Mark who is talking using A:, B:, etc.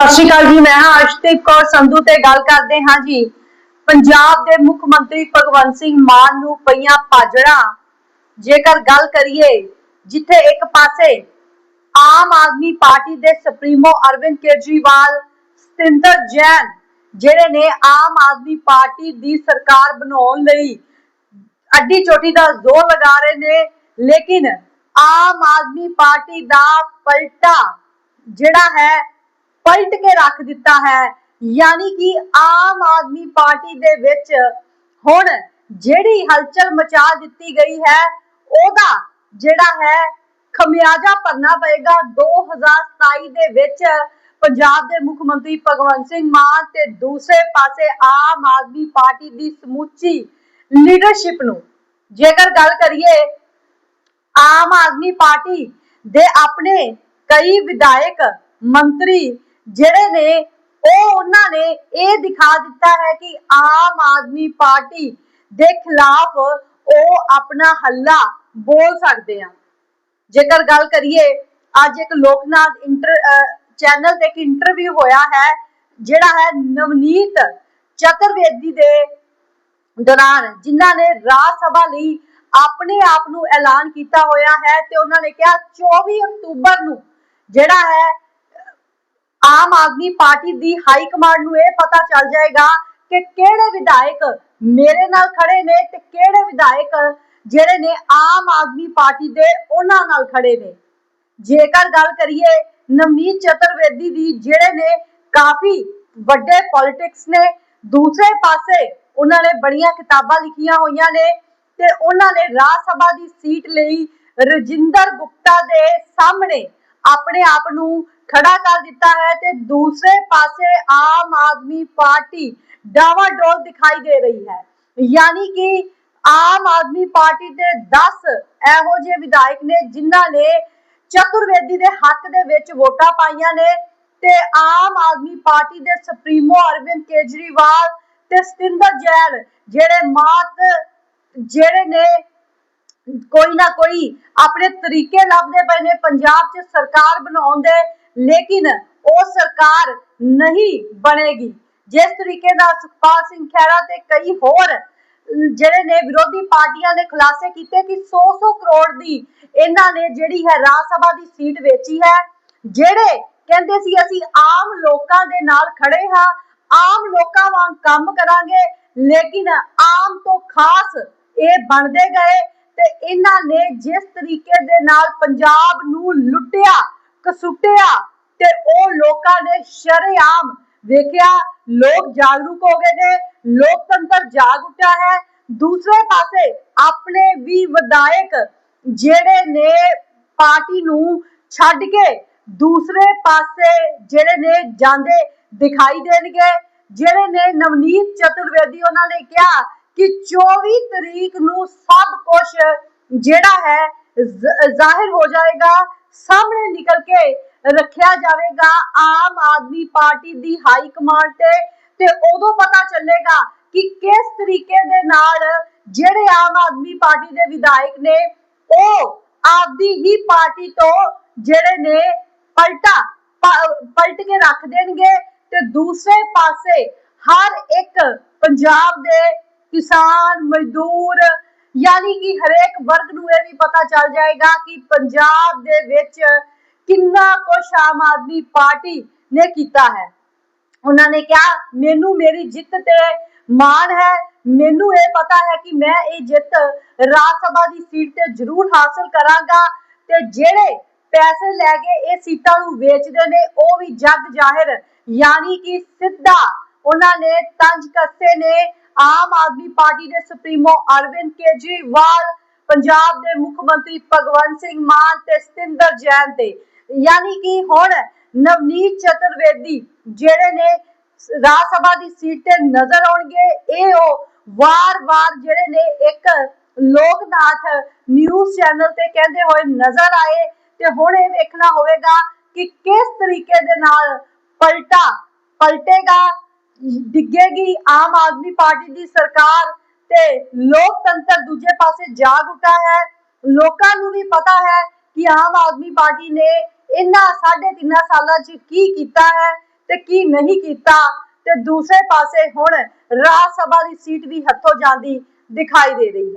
A: ਸਤਿ ਸ਼੍ਰੀ ਅਕਾਲ ਜੀ, ਮੈਂ ਹਾਂ ਅਰਸ਼ਦੀਪ ਕੌਰ ਸੰਧੂ ਤੇ ਗੱਲ ਕਰਦੇ ਹਾਂ ਜੀ। ਪੰਜਾਬ ਦੇ ਮੁੱਖ ਮੰਤਰੀ ਭਗਵੰਤ ਸਿੰਘ ਮਾਨ ਨੂੰ ਪਈਆਂ ਭਾਜੜਾਂ ਜੇਕਰ ਗੱਲ ਕਰੀਏ, ਜਿੱਥੇ ਇੱਕ ਪਾਸੇ ਆਮ ਆਦਮੀ ਪਾਰਟੀ ਦੇ ਸੁਪਰੀਮੋ ਅਰਵਿੰਦ ਕੇਜਰੀਵਾਲ, ਸਤਿੰਦਰ ਜੈਨ, ਜਿਹੜੇ ਨੇ ਆਮ ਆਦਮੀ ਪਾਰਟੀ ਦੀ ਸਰਕਾਰ ਬਣਾਉਣ ਲਈ ਅੱਡੀ ਚੋਟੀ ਦਾ ਜ਼ੋਰ ਲਗਾ ਰਹੇ ਨੇ, ਲੇਕਿਨ ਆਮ ਆਦਮੀ ਪਾਰਟੀ ਦਾ ਪਲਟਾ ਜਿਹੜਾ ਹੈ ਪਲਟ ਕੇ ਰੱਖ ਦਿੱਤਾ ਹੈ। ਯਾਨੀ ਕਿ ਆਮ ਆਦਮੀ ਪਾਰਟੀ ਦੇ ਵਿੱਚ ਹੁਣ ਜਿਹੜੀ ਹਲਚਲ ਮਚਾ ਦਿੱਤੀ ਗਈ ਹੈ, ਉਹਦਾ ਜਿਹੜਾ ਹੈ ਖਮਿਆਜਾ ਭਰਨਾ ਪਏਗਾ। 2027 ਦੇ ਵਿੱਚ ਪੰਜਾਬ ਦੇ ਮੁੱਖ ਮੰਤਰੀ ਭਗਵੰਤ ਸਿੰਘ ਮਾਨ ਤੇ ਦੂਸਰੇ ਪਾਸੇ ਆਮ ਆਦਮੀ ਪਾਰਟੀ ਦੀ ਸਮੁੱਚੀ ਲੀਡਰਸ਼ਿਪ ਨੂੰ ਜੇਕਰ ਗੱਲ ਕਰੀਏ, ਆਮ ਆਦਮੀ ਪਾਰਟੀ ਦੇ ਆਪਣੇ ਕਈ ਵਿਧਾਇਕ ਮੰਤਰੀ ਜਿਹੜੇ ਨੇ, ਉਹ ਉਹਨਾਂ ਨੇ ਇਹ ਦਿਖਾ ਦਿੱਤਾ ਹੈ ਕਿ ਆਮ ਆਦਮੀ ਪਾਰਟੀ ਦੇ ਖਿਲਾਫ ਉਹ ਆਪਣਾ ਹੱਲਾ ਬੋਲ ਸਕਦੇ ਆ। ਜੇਕਰ ਗੱਲ ਕਰੀਏ, ਅੱਜ ਇੱਕ ਲੋਕਨਾਥ ਇੰਟਰ ਚੈਨਲ ਤੇ ਇੱਕ ਇੰਟਰਵਿਊ ਹੋਇਆ ਹੈ, ਜਿਹੜਾ ਹੈ ਨਵਨੀਤ ਚਤੁਰਵੇਦੀ ਦੇ ਦੌਰਾਨ, ਜਿਨ੍ਹਾਂ ਨੇ ਰਾਜ ਸਭਾ ਲਈ ਆਪਣੇ ਆਪ ਨੂੰ ਐਲਾਨ ਕੀਤਾ ਹੋਇਆ ਹੈ ਤੇ ਉਹਨਾਂ ਨੇ ਕਿਹਾ 24 ਅਕਤੂਬਰ ਨੂੰ ਜਿਹੜਾ ਹੈ ਆਮ ਆਦਮੀ ਪਾਰਟੀ ਦੀ ਹਾਈ ਕਮਾਂਡ ਨੂੰ ਇਹ ਪਤਾ ਚੱਲ ਜਾਏਗਾ ਕਿ ਕਿਹੜੇ ਵਿਧਾਇਕ ਮੇਰੇ ਨਾਲ ਖੜੇ ਨੇ ਤੇ ਕਿਹੜੇ ਵਿਧਾਇਕ ਜਿਹੜੇ ਨੇ ਆਮ ਆਦਮੀ ਪਾਰਟੀ ਦੇ ਉਹਨਾਂ ਨਾਲ ਖੜੇ ਨੇ। ਜੇਕਰ ਗੱਲ ਕਰੀਏ ਨਵਨੀਤ ਚਤੁਰਵੇਦੀ ਦੀ, ਜਿਹੜੇ ਨੇ ਕਾਫੀ ਵੱਡੇ ਪੋਲਿਟਿਕਸ ਨੇ, ਦੂਸਰੇ ਪਾਸੇ ਉਹਨਾਂ ਨੇ ਬੜੀਆਂ ਕਿਤਾਬਾਂ ਲਿਖੀਆਂ ਹੋਈਆਂ ਨੇ ਤੇ ਉਹਨਾਂ ਨੇ ਰਾਜ ਸਭਾ ਦੀ ਸੀਟ ਲਈ ਰਜਿੰਦਰ ਗੁਪਤਾ ਦੇ ਸਾਹਮਣੇ ਆਪਣੇ ਆਪ ਨੂੰ ਖੜਾ ਕਰ ਦਿੱਤਾ ਹੈ ਤੇ ਦੂਸਰੇ ਪਾਸੇ ਆਮ ਆਦਮੀ ਪਾਰਟੀ ਡਾਵਾਡੋਲ ਦਿਖਾਈ ਦੇ ਰਹੀ ਹੈ। ਯਾਨੀ ਕਿ ਆਮ ਆਦਮੀ ਪਾਰਟੀ ਦੇ 10 ਇਹੋ ਜਿਹੇ ਵਿਧਾਇਕ ਨੇ ਜਿਨ੍ਹਾਂ ਨੇ ਚਤੁਰਵੇਦੀ ਦੇ ਹੱਕ ਦੇ ਵਿੱਚ ਵੋਟਾਂ ਪਾਈਆਂ ਨੇ ਤੇ ਆਮ ਆਦਮੀ ਪਾਰਟੀ ਦੇ ਸੁਪਰੀਮੋ ਅਰਵਿੰਦ ਕੇਜਰੀਵਾਲ ਤੇ ਸਤਿੰਦਰ ਜੈਨ ਜਿਹੜੇ ਮਾਤ ਜਿਹੜੇ ਨੇ ਕੋਈ ਨਾ ਕੋਈ ਆਪਣੇ ਤਰੀਕੇ ਲੱਭਦੇ ਪਏ ਨੇ। ਪੰਜਾਬ 'ਚ ਸਰਕਾਰ ਬਣਾਉਣ ਦੇ ਲੇਕਿਨ ਉਹ ਸਰਕਾਰ ਨਹੀਂ ਬਣੇਗੀ। ਜਿਸ ਤਰੀਕੇ ਦਾ ਸੁਖਪਾਲ ਸਿੰਘ ਖਹਿਰਾ ਤੇ ਕਈ ਹੋਰ, ਜਿਹੜੇ ਨੇ ਵਿਰੋਧੀ ਪਾਰਟੀਆਂ ਨੇ ਖੁਲਾਸੇ ਕੀਤੇ ਕਿ 100-100 ਕਰੋੜ ਦੀ ਇਹਨਾਂ ਨੇ ਜਿਹੜੀ ਹੈ ਰਾਜ ਸਭਾ ਦੀ ਸੀਟ ਵੇਚੀ ਹੈ, ਜਿਹੜੇ ਕਹਿੰਦੇ ਸੀ ਅਸੀਂ ਆਮ ਲੋਕਾਂ ਦੇ ਨਾਲ ਖੜੇ ਹਾਂ, ਆਮ ਲੋਕਾਂ ਵਾਂਗ ਕੰਮ ਕਰਾਂਗੇ, ਲੇਕਿਨ ਆਮ ਤੋਂ ਖਾਸ ਇਹ ਬਣਦੇ ਗਏ ਤੇ ਇਹਨਾਂ ਨੇ ਜਿਸ ਤਰੀਕੇ ਦੇ ਨਾਲ ਪੰਜਾਬ ਨੂੰ ਲੁੱਟਿਆ ਸੁੱਟਿਆ ਤੇ ਉਹ ਲੋਕਾਂ ਨੇ ਸ਼ਰੇਆਮ ਵੇਖਿਆ, ਲੋਕ ਜਾਗਰੂਕ ਹੋ ਗਏ ਨੇ, ਲੋਕਤੰਤਰ ਜਾਗ ਉੱਠਿਆ ਹੈ। ਦੂਸਰੇ ਪਾਸੇ ਆਪਣੇ ਵੀ ਵਿਧਾਇਕ ਜਿਹੜੇ ਨੇ ਪਾਰਟੀ ਨੂੰ ਛੱਡ ਕੇ ਦੂਸਰੇ ਪਾਸੇ ਜਿਹੜੇ ਨੇ ਜਾਂਦੇ ਦਿਖਾਈ ਦੇਣਗੇ। ਜਿਹੜੇ ਨੇ ਨਵਨੀਤ ਚਤੁਰਵੇਦੀ ਉਹਨਾਂ ਨੇ ਕਿਹਾ ਕਿ 24 ਤਰੀਕ ਨੂੰ ਸਭ ਕੁਝ ਜਿਹੜਾ ਹੈ ਜ਼ਾਹਿਰ ਹੋ ਜਾਏਗਾ। ਸਾਹਮਣੇ ਨਿਕਲ ਕੇ ਰੱਖਿਆ ਜਾਵੇਗਾ। ਆਮ ਆਦਮੀ ਪਾਰਟੀ ਦੀ ਹਾਈ ਕਮਾਂਡ ਤੇ ਤੇ ਉਦੋਂ ਪਤਾ ਚੱਲੇਗਾ ਕਿ ਕਿਸ ਤਰੀਕੇ ਦੇ ਨਾਲ ਜਿਹੜੇ ਆਮ ਆਦਮੀ ਪਾਰਟੀ ਦੇ ਵਿਧਾਇਕ ਨੇ, ਉਹ ਆਪਦੀ ਹੀ ਪਾਰਟੀ ਤੋਂ ਜਿਹੜੇ ਨੇ ਪਲਟਾ ਪਲਟ ਕੇ ਰੱਖ ਦੇਣਗੇ। ਤੇ ਦੂਸਰੇ ਪਾਸੇ ਹਰ ਇੱਕ ਪੰਜਾਬ ਦੇ ਕਿਸਾਨ, ਮਜ਼ਦੂਰ ਯਾਨੀ ਕਿ ਹਰੇਕ ਵਰਗ ਨੂੰ ਇਹ ਵੀ ਪਤਾ ਚੱਲ ਜਾਏਗਾ ਕਿ ਪੰਜਾਬ ਦੇ ਵਿੱਚ ਕਿੰਨਾ ਕੁਛ ਆਮ ਆਦਮੀ ਪਾਰਟੀ ਨੇ ਕੀਤਾ ਹੈ। ਉਹਨਾਂ ਨੇ ਕਿਹਾ, ਮੈਨੂੰ ਮੇਰੀ ਜਿੱਤ ਤੇ ਮਾਣ ਹੈ। ਮੈਨੂੰ ਇਹ ਪਤਾ ਹੈ ਕਿ ਮੈਂ ਇਹ ਜਿੱਤ ਰਾਜ ਸਭਾ ਦੀ ਸੀਟ ਤੇ ਜ਼ਰੂਰ ਹਾਸਲ ਕਰਾਂਗਾ ਤੇ ਜਿਹੜੇ ਪੈਸੇ ਲੈ ਕੇ ਇਹ ਸੀਟਾਂ ਨੂੰ ਵੇਚਦੇ ਨੇ, ਉਹ ਵੀ ਜੱਗ ਜ਼ਾਹਿਰ ਯਾਨੀ ਕਿ ਸਿੱਧਾ ਉਹਨਾਂ ਨੇ ਤੰਜ ਕੱਸੇ ਨੇ ਆਮ ਆਦਮੀ ਪਾਰਟੀ ਦੇ ਸੁਪਰੀਮੋ ਅਰਵਿੰਦ ਕੇਜਰੀਵਾਲ, ਪੰਜਾਬ ਦੇ ਮੁੱਖ ਮੰਤਰੀ ਭਗਵੰਤ ਸਿੰਘ ਮਾਨ ਤੇ ਸਤਿੰਦਰ ਜੈਨ ਤੇ। ਯਾਨੀ ਕਿ ਹੁਣ ਨਵਨੀਤ ਚਤੁਰਵੇਦੀ ਜਿਹੜੇ ਨੇ ਰਾਜ ਸਭਾ ਦੀ ਸੀਟ ਤੇ ਨਜ਼ਰ ਆਉਣਗੇ, ਇਹ ਉਹ ਵਾਰ-ਵਾਰ ਜਿਹੜੇ ਨੇ ਇੱਕ ਲੋਕਨਾਥ ਨਿਊਜ਼ ਚੈਨਲ ਤੇ ਕਹਿੰਦੇ ਹੋਏ ਨਜ਼ਰ ਆਏ ਤੇ ਹੁਣ ਇਹ ਵੇਖਣਾ ਹੋਵੇਗਾ ਕਿ ਕਿਸ ਤਰੀਕੇ ਦੇ ਨਾਲ ਪਲਟਾ, ਪਲਟੇਗਾ ਡਿੱਗੇਗੀ ਆਮ ਆਦਮੀ ਪਾਰਟੀ ਦੀ ਸਰਕਾਰ ਤੇ ਲੋਕਤੰਤਰ ਦੂਜੇ ਪਾਸੇ ਜਾਗ ਉੱਠਾ ਹੈ। ਲੋਕਾਂ ਨੂੰ ਵੀ ਪਤਾ ਹੈ ਕਿ ਆਮ ਆਦਮੀ ਪਾਰਟੀ ਨੇ ਇਹਨਾਂ ਸਾਢੇ ਤਿੰਨਾਂ ਸਾਲਾਂ 'ਚ ਕੀ ਕੀਤਾ ਹੈ ਤੇ ਕੀ ਨਹੀਂ ਕੀਤਾ। ਤੇ ਦੂਸਰੇ ਪਾਸੇ ਹੁਣ ਰਾਜ ਸਭਾ ਦੀ ਸੀਟ ਵੀ ਹੱਥੋਂ ਜਾਂਦੀ ਦਿਖਾਈ ਦੇ ਰਹੀ ਹੈ।